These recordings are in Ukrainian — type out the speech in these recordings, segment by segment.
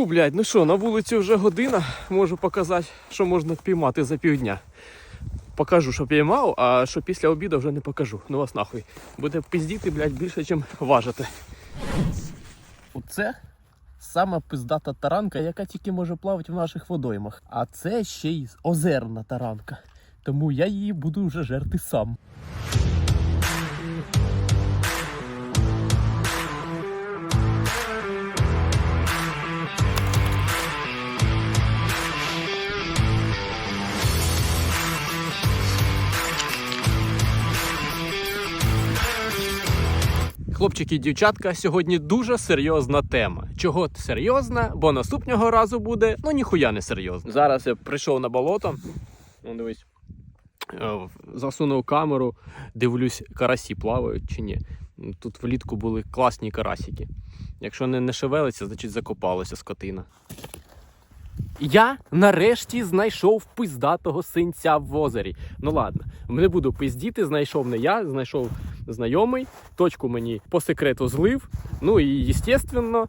Фу, блядь, ну що, на вулиці вже година. Можу показати, що можна піймати за півдня. Покажу, що піймав, а що після обіду вже не покажу. Ну вас нахуй. Буде пиздіти, блядь, більше, ніж важити. Оце сама пиздата таранка, яка тільки може плавати в наших водоймах. А це ще й озерна таранка. Тому я її буду вже жерти сам. Хлопчики і дівчатка, сьогодні дуже серйозна тема. Чого серйозна? Бо наступного разу буде ну ніхуя не серйозно. Зараз я прийшов на болото. Ну, дивись. Е, Засунув камеру, дивлюсь, карасі плавають чи ні. Тут влітку були класні карасики. Якщо не, не шевелиться, значить закопалася скотина. Я нарешті знайшов пиздатого синця в озері. Ну ладно, не буду пиздіти, знайшов не я, знайшов знайомий, точку мені по секрету злив. Ну і естественно,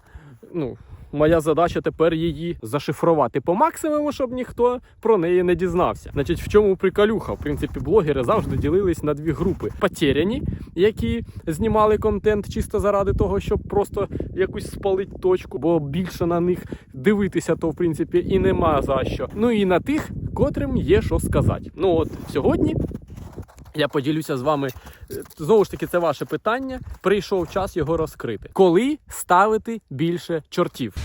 ну. Моя задача тепер її зашифрувати по максимуму, щоб ніхто про неї не дізнався. Значить, в чому приколюха? В принципі, блогери завжди ділились на дві групи: потеряні, які знімали контент чисто заради того, щоб просто якусь спалить точку, бо більше на них дивитися, то в принципі і нема за що. Ну і на тих, котрим є що сказати. Ну от сьогодні я поділюся з вами. е, Знову ж таки, це ваше питання. Прийшов час його розкрити. Коли ставити більше чортів?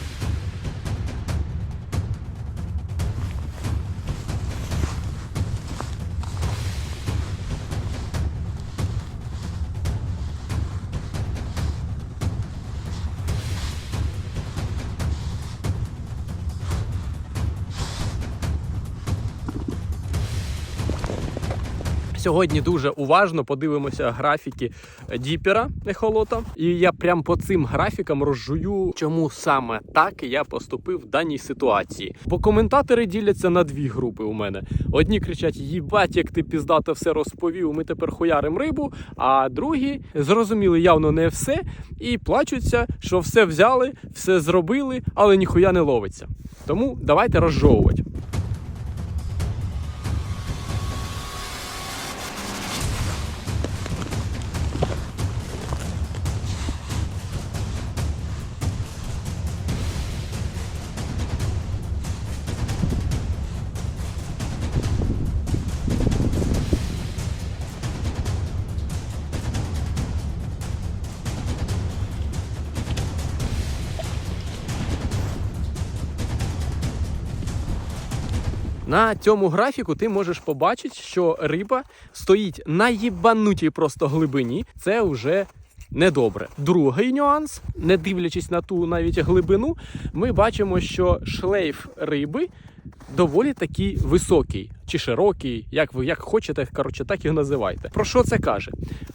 Сьогодні дуже уважно подивимося графіки діпера ехолота. І я прям по цим графікам розжую, чому саме так я поступив в даній ситуації. Бо коментатори діляться на дві групи у мене. Одні кричать: їбать, як ти піздато все розповів, ми тепер хуярим рибу. А другі зрозуміли явно не все і плачуться, що все взяли, все зробили, але ніхуя не ловиться. Тому давайте розжовувати. На цьому графіку ти можеш побачити, що риба стоїть на їбанутій просто глибині. Це вже недобре. Другий нюанс, не дивлячись на ту навіть глибину, ми бачимо, що шлейф риби доволі таки високий чи широкий, як ви як хочете, коротше, так його називайте. Про що це каже?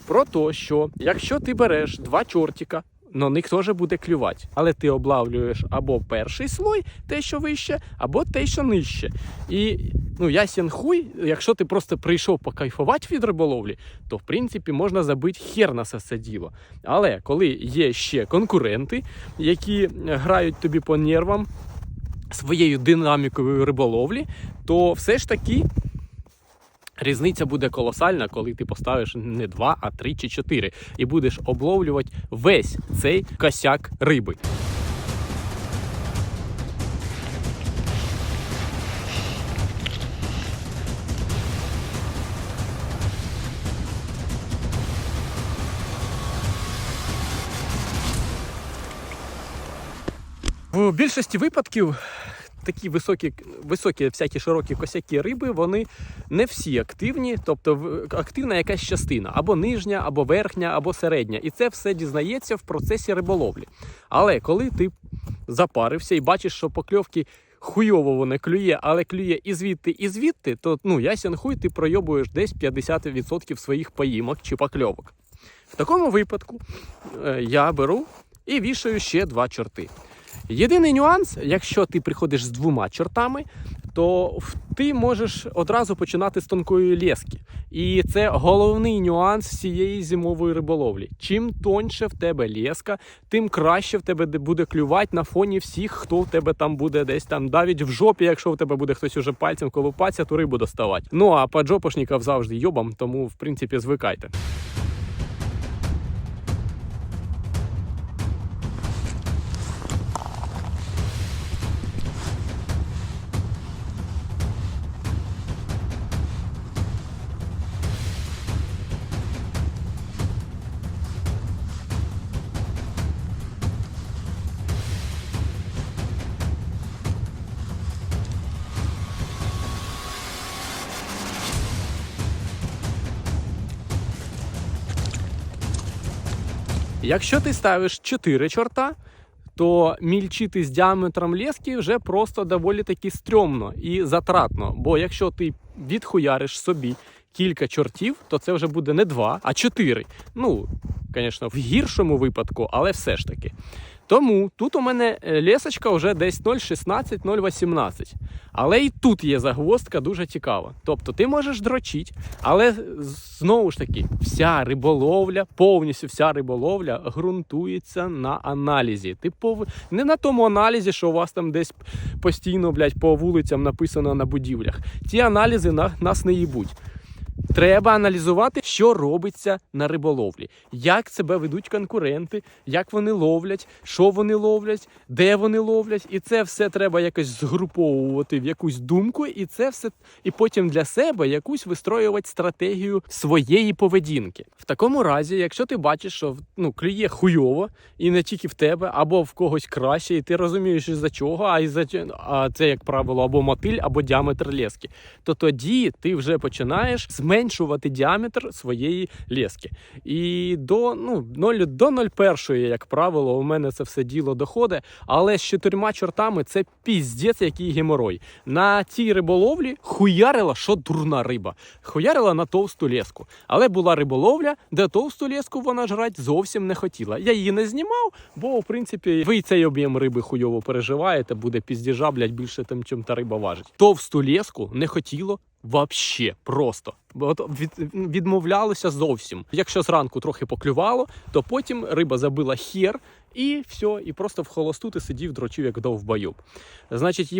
Про те, що якщо ти береш два чортика. На них теж буде клювати, але ти облавлюєш або перший слой, те, що вище, або те, що нижче. І ну ясен хуй, якщо ти просто прийшов покайфувати від риболовлі, то в принципі можна забити хер на все діло. Але коли є ще конкуренти, які грають тобі по нервам своєю динамікою риболовлі, то все ж таки. Різниця буде колосальна, коли ти поставиш не два, а три чи чотири, і будеш обловлювати весь цей косяк риби. В більшості випадків такі високі, високі всякі широкі косяки риби, вони не всі активні, тобто активна якась частина, або нижня, або верхня, або середня. І це все дізнається в процесі риболовлі. Але коли ти запарився і бачиш, що покльовки хуйово воно клює, але клює і звідти, і звідти, то ну ясен хуй, ти пройобуєш десь 50% своїх поїмок чи покльовок. В такому випадку е, я беру і вішаю ще два чорти. Єдиний нюанс, якщо ти приходиш з двома чортами, то ти можеш одразу починати з тонкої лески. І це головний нюанс цієї зимової риболовлі. Чим тоньше в тебе леска, тим краще в тебе буде клювати на фоні всіх, хто в тебе там буде десь там, навіть в жопі, якщо в тебе буде хтось уже пальцем колупатися, то рибу доставати. Ну а поджопошників завжди йобам, тому в принципі звикайте. Якщо ти ставиш 4 чорта, то мільчити з діаметром лески вже просто доволі таки стрьомно і затратно. Бо якщо ти відхуяриш собі кілька чортів, то це вже буде не 2, а 4. Ну, звісно, в гіршому випадку, але все ж таки. Тому тут у мене е, лесочка вже десь 0,16, 0,18. Але і тут є загвоздка дуже цікава. Тобто ти можеш дрочити, але знову ж таки, вся риболовля, повністю вся риболовля ґрунтується на аналізі. Ти пов... не на тому аналізі, що у вас там десь постійно, блядь, по вулицям написано на будівлях. Ті аналізи на... нас не їбуть. Треба аналізувати, що робиться на риболовлі, як себе ведуть конкуренти, як вони ловлять, що вони ловлять, де вони ловлять, і це все треба якось згруповувати в якусь думку, і це все і потім для себе якусь вистроювати стратегію своєї поведінки. В такому разі, якщо ти бачиш, що ну клює хуйово, і не тільки в тебе, або в когось краще, і ти розумієш за чого, а із за а це, як правило, або мотиль, або діаметр лески, то тоді ти вже починаєш зменшувати діаметр своєї лески. І до ну 0, до 0,1, як правило, у мене це все діло доходить. Але з чотирма чортами це піздець, який геморой. На цій риболовлі хуярила, що дурна риба. Хуярила на товсту леску. Але була риболовля, де товсту леску вона жрати зовсім не хотіла. Я її не знімав, бо в принципі ви цей об'єм риби хуйово переживаєте, буде піздіжа, блядь, більше тим, чим та риба важить. Товсту леску не хотіло Вообще просто. Від, відмовлялося зовсім. Якщо зранку трохи поклювало, то потім риба забила хер і все, і просто в холосту ти сидів, дрочив як довбойоб. Значить,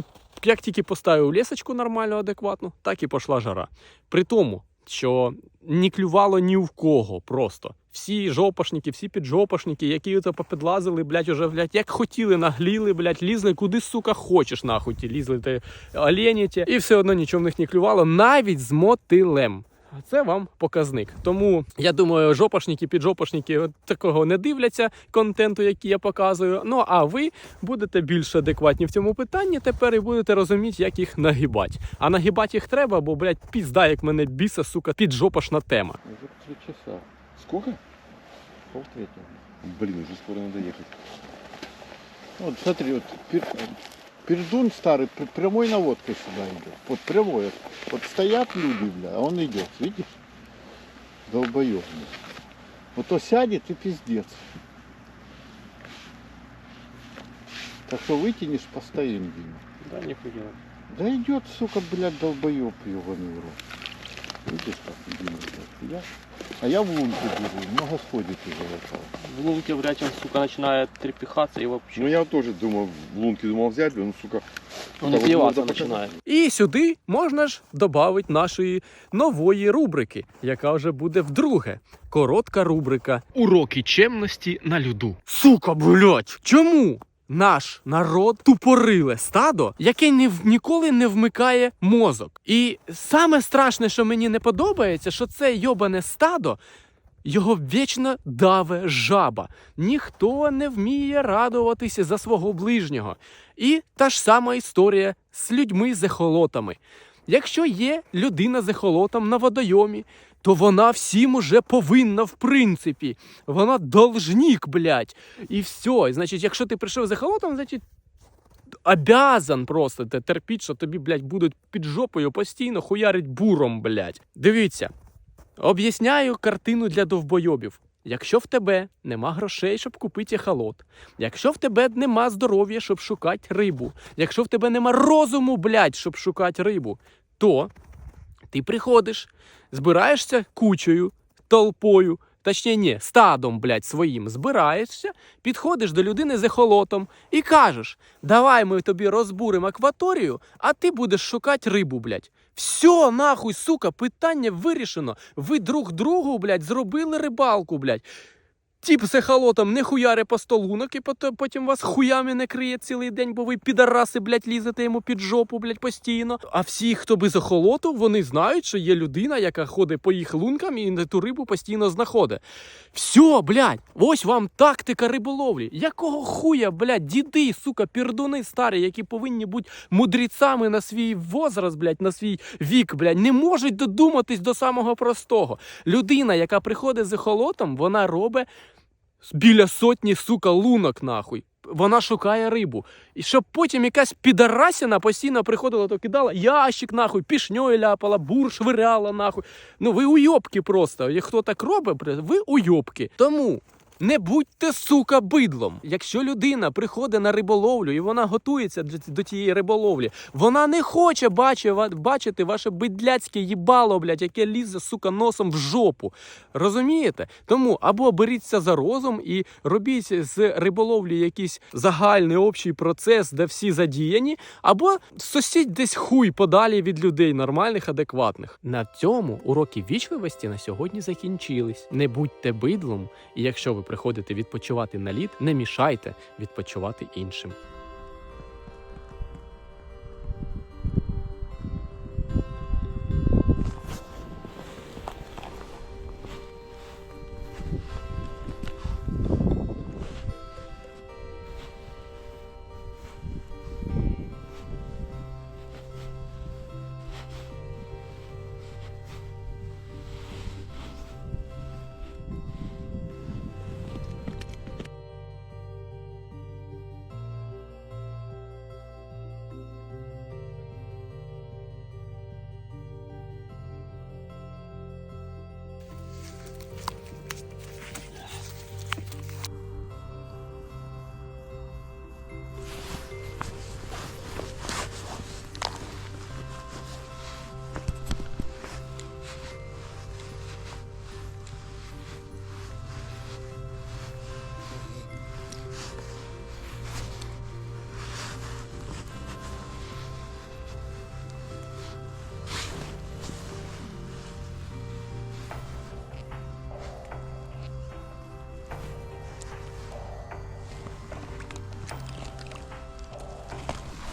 як тільки поставив лісочку нормально, адекватно, так і пішла жара. При тому, що не клювало ні в кого просто. Всі жопашники, всі піджопашники, які то попідлазили, блядь, уже, блядь, як хотіли, нагліли, блядь, лізли куди, сука, хочеш, нахуй ті лізли ти олені і все одно нічого в них не клювало, навіть з мотилем. Це вам показник. Тому я думаю, жопашники, піджопашники такого не дивляться контенту, який я показую. Ну а ви будете більш адекватні в цьому питанні тепер і будете розуміти, як їх нагибати. А нагибати їх треба, бо, блядь, пізда, як мене біса, сука, піджопашна тема. Уже три часа. Сколько? Пол третьего. Блин, уже скоро надо ехать. Вот смотри, вот пер- пердун старый пр- прямой наводкой сюда идет. Вот прямой. Вот, стоят люди, бля, а он идет, видишь? Долбоёб, бля. Вот то сядет и пиздец. Так что вытянешь, постоим, Дима. Да, ніхуя. Да идет, сука, блядь, долбоёб ебаный в рот. А я в лунку беру, много сходит уже вот В лунке вряд ли он, сука, начинает трепихаться и вообще. Ну я тоже думал, в лунки думал взять, ну сука. он вот начинает. І сюди можна ж додати нашої нової рубрики, яка вже буде вдруге. Коротка рубрика Уроки чемності на льоду. Сука, блять! Чому? Наш народ тупориле стадо, яке в- ніколи не вмикає мозок. І саме страшне, що мені не подобається, що це йобане стадо його вічно даве жаба. Ніхто не вміє радуватися за свого ближнього. І та ж сама історія з людьми з ехолотами. Якщо є людина з ехолотом на водойомі, то вона всім уже повинна, в принципі. Вона должник, блядь. І все. І, значить, якщо ти прийшов з ехолотом, значить. Обязан просто те терпіть, що тобі, блядь, будуть під жопою постійно хуярить буром, блядь. Дивіться, Об'ясняю картину для довбойобів. Якщо в тебе нема грошей, щоб купити ехолот, якщо в тебе нема здоров'я, щоб шукати рибу, якщо в тебе нема розуму, блядь, щоб шукати рибу, то ти приходиш, збираєшся кучею, толпою, точніше, ні, стадом, блядь, своїм, збираєшся, підходиш до людини з ехолотом і кажеш: давай ми тобі розбуримо акваторію, а ти будеш шукати рибу, блядь. Все, нахуй, сука, питання вирішено. Ви друг другу, блядь, зробили рибалку, блядь. Тіп з ехолотом не хуяре по столунок і потім вас хуями не криє цілий день, бо ви підараси, блядь, лізете йому під жопу, блядь, постійно. А всі, хто без ехолоту, вони знають, що є людина, яка ходить по їх лункам і ту рибу постійно знаходить. Все, блядь, ось вам тактика риболовлі. Якого хуя, блядь, діди, сука, пірдуни старі, які повинні бути мудрецами на свій возраст, блядь, на свій вік, блядь, не можуть додуматись до самого простого. Людина, яка приходить з ехолотом, вона робить біля сотні, сука, лунок, нахуй. Вона шукає рибу. І щоб потім якась підарасіна постійно приходила, то кидала ящик, нахуй, пішньою ляпала, бур швиряла, нахуй. Ну ви уйобки просто. І хто так робить, ви уйобки. Тому. Не будьте, сука, бидлом. Якщо людина приходить на риболовлю і вона готується до, тієї риболовлі, вона не хоче бачити, ваше бидляцьке їбало, блядь, яке лізе, сука, носом в жопу. Розумієте? Тому або беріться за розум і робіть з риболовлі якийсь загальний общий процес, де всі задіяні, або сосіть десь хуй подалі від людей нормальних, адекватних. На цьому уроки вічливості на сьогодні закінчились. Не будьте бидлом, і якщо ви приходите відпочивати на лід, не мішайте відпочивати іншим.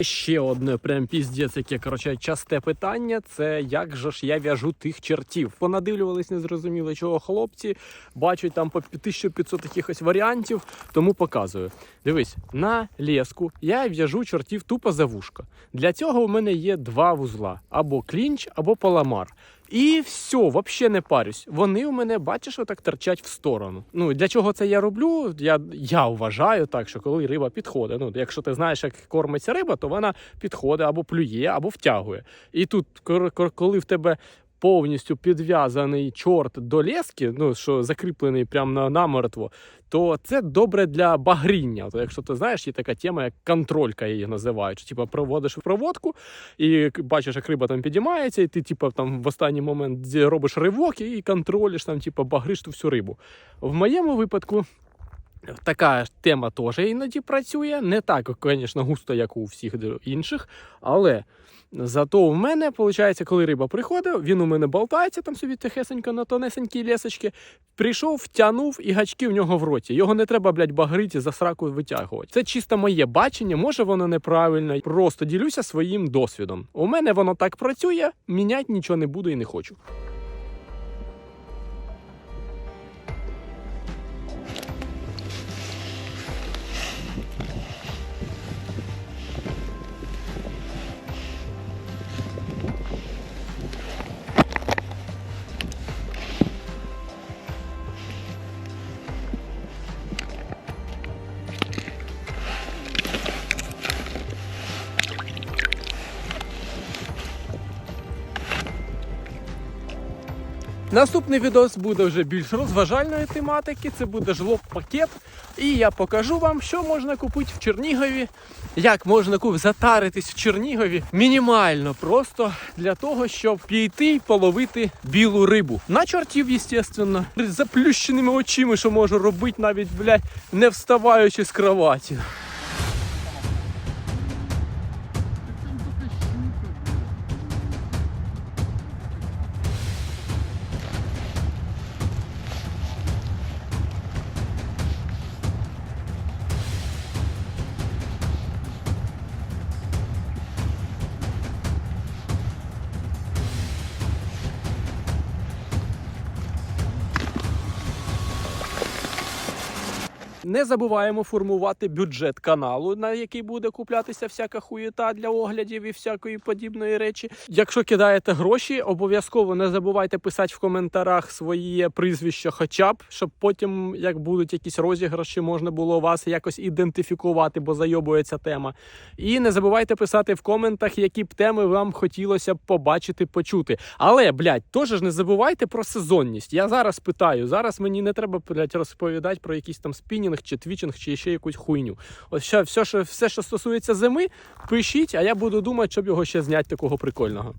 Ще одне прям піздець, яке коротше часте питання. Це як же ж я в'яжу тих чертів? Понадивлювались незрозуміло чого хлопці, бачать там по 1500 якихось варіантів, тому показую. Дивись, на леску я в'яжу чортів тупо за вушка. Для цього у мене є два вузла: або клінч, або паламар. І все, взагалі не парюсь. Вони у мене, бачиш, отак торчать в сторону. Ну для чого це я роблю? Я, я вважаю так, що коли риба підходить. Ну, якщо ти знаєш, як кормиться риба, то вона підходить або плює, або втягує. І тут, коли в тебе повністю підв'язаний чорт до лески, ну що закріплений прямо на намертво, то це добре для багріння. То якщо ти знаєш, є така тема, як контролька її називають. Типа проводиш проводку і бачиш, як риба там підіймається, і ти, типа, там в останній момент робиш ривок і контролюєш там, типа, багриш ту всю рибу. В моєму випадку. Така тема теж іноді працює. Не так, звісно, густо, як у всіх інших, але зато в мене, виходить, коли риба приходить, він у мене болтається там собі тихесенько на тонесенькій лесочці, прийшов, втягнув і гачки в нього в роті. Його не треба, блядь, багрити за сраку витягувати. Це чисто моє бачення, може воно неправильне. Просто ділюся своїм досвідом. У мене воно так працює, міняти нічого не буду і не хочу. Наступний відос буде вже більш розважальної тематики. Це буде жлоб пакет. І я покажу вам, що можна купити в Чернігові, як можна затаритись в Чернігові мінімально, просто для того, щоб піти й половити білу рибу. На чортів, звісно, з заплющеними очима, що можу робити навіть, блядь, не вставаючи з кроваті. Не забуваємо формувати бюджет каналу, на який буде куплятися всяка хуєта для оглядів і всякої подібної речі. Якщо кидаєте гроші, обов'язково не забувайте писати в коментарях своє прізвище, хоча б, щоб потім, як будуть якісь розіграші, можна було вас якось ідентифікувати, бо зайобується тема. І не забувайте писати в коментах, які б теми вам хотілося б побачити, почути. Але, блядь, теж ж не забувайте про сезонність. Я зараз питаю, зараз мені не треба блядь, розповідати про якийсь там спінінг чи твічинг, чи ще якусь хуйню. Ось ще все, що, все, що стосується зими, пишіть, а я буду думати, щоб його ще зняти такого прикольного.